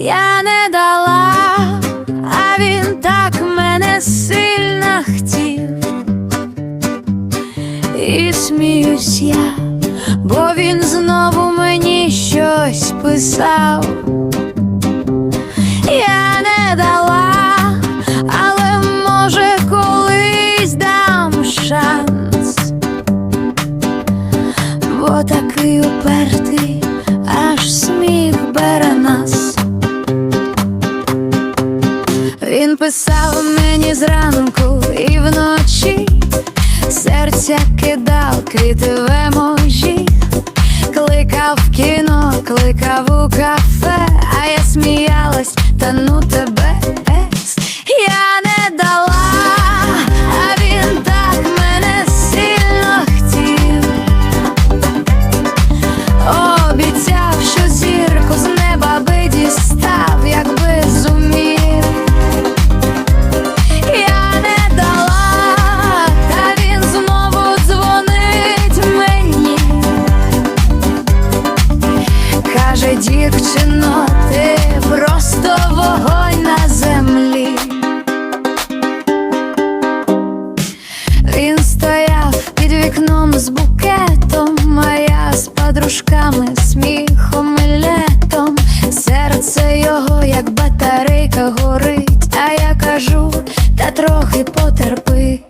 я не дала, а він так мене сильно хотів. І сміюсь я, бо він знову мені щось писав. Я не дала, Він писав мені зранку і вночі, серця кидав квіти в еможі, кликав в кіно, кликав у кафе, Боже, дівчино, ти просто вогонь на землі. Він стояв під вікном з букетом, Моя з подружками, сміхом і летом, серце його, як батарейка, горить, а я кажу, та трохи потерпи.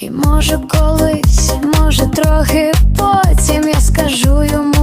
І може колись, може трохи потім я скажу йому.